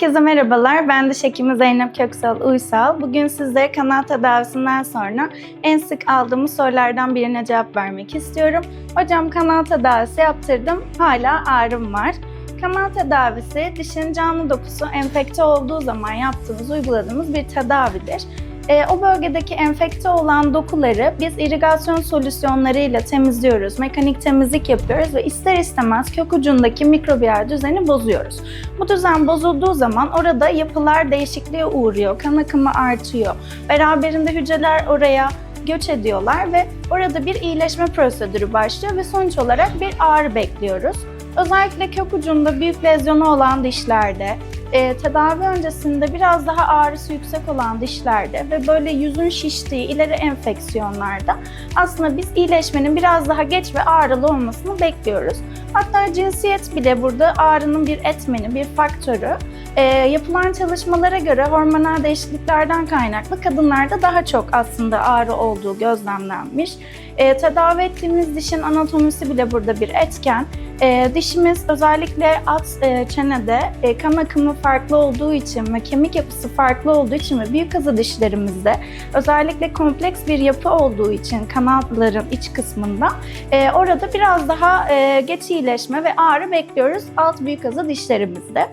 Herkese merhabalar. Ben diş hekimi Zeynep Köksal Uysal. Bugün size kanal tedavisinden sonra en sık aldığımız sorulardan birine cevap vermek istiyorum. Hocam kanal tedavisi yaptırdım. Hala ağrım var. Kanal tedavisi dişin canlı dokusu enfekte olduğu zaman yaptığımız, uyguladığımız bir tedavidir. Ee, o bölgedeki enfekte olan dokuları biz irigasyon solüsyonlarıyla temizliyoruz, mekanik temizlik yapıyoruz ve ister istemez kök ucundaki mikrobiyal düzeni bozuyoruz. Bu düzen bozulduğu zaman orada yapılar değişikliğe uğruyor, kan akımı artıyor. Beraberinde hücreler oraya göç ediyorlar ve orada bir iyileşme prosedürü başlıyor ve sonuç olarak bir ağrı bekliyoruz. Özellikle kök ucunda büyük lezyonu olan dişlerde, e, tedavi öncesinde biraz daha ağrısı yüksek olan dişlerde ve böyle yüzün şiştiği ileri enfeksiyonlarda aslında biz iyileşmenin biraz daha geç ve ağrılı olmasını bekliyoruz. Hatta cinsiyet bile burada ağrının bir etmeni, bir faktörü. E, yapılan çalışmalara göre hormonal değişikliklerden kaynaklı kadınlarda daha çok aslında ağrı olduğu gözlemlenmiş. E, tedavi ettiğimiz dişin anatomisi bile burada bir etken. E, dişimiz özellikle alt e, çenede e, kan akımı farklı olduğu için ve kemik yapısı farklı olduğu için ve büyük kazı dişlerimizde özellikle kompleks bir yapı olduğu için kanalların iç kısmında e, orada biraz daha e, geç iyileşme ve ağrı bekliyoruz alt büyük kazı dişlerimizde.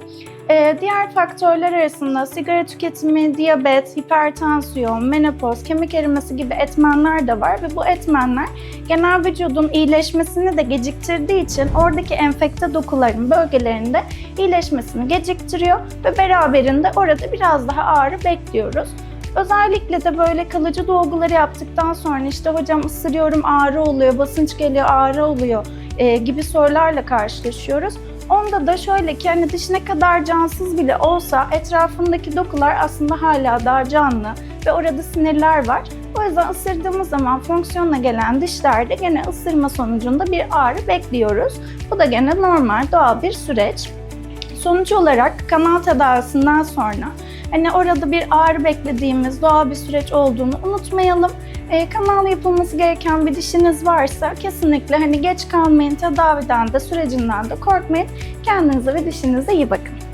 Ee, diğer faktörler arasında sigara tüketimi, diyabet, hipertansiyon, menopoz, kemik erimesi gibi etmenler de var ve bu etmenler genel vücudun iyileşmesini de geciktirdiği için oradaki enfekte dokuların bölgelerinde iyileşmesini geciktiriyor ve beraberinde orada biraz daha ağrı bekliyoruz. Özellikle de böyle kalıcı dolguları yaptıktan sonra işte hocam ısırıyorum ağrı oluyor, basınç geliyor ağrı oluyor e, gibi sorularla karşılaşıyoruz. Onda da şöyle ki hani dışı ne kadar cansız bile olsa etrafındaki dokular aslında hala daha canlı ve orada sinirler var. O yüzden ısırdığımız zaman fonksiyonla gelen dişlerde gene ısırma sonucunda bir ağrı bekliyoruz. Bu da gene normal doğal bir süreç. Sonuç olarak kanal tedavisinden sonra hani orada bir ağrı beklediğimiz doğal bir süreç olduğunu unutmayalım. Ee, kanal yapılması gereken bir dişiniz varsa kesinlikle hani geç kalmayın, tedaviden de sürecinden de korkmayın. Kendinize ve dişinize iyi bakın.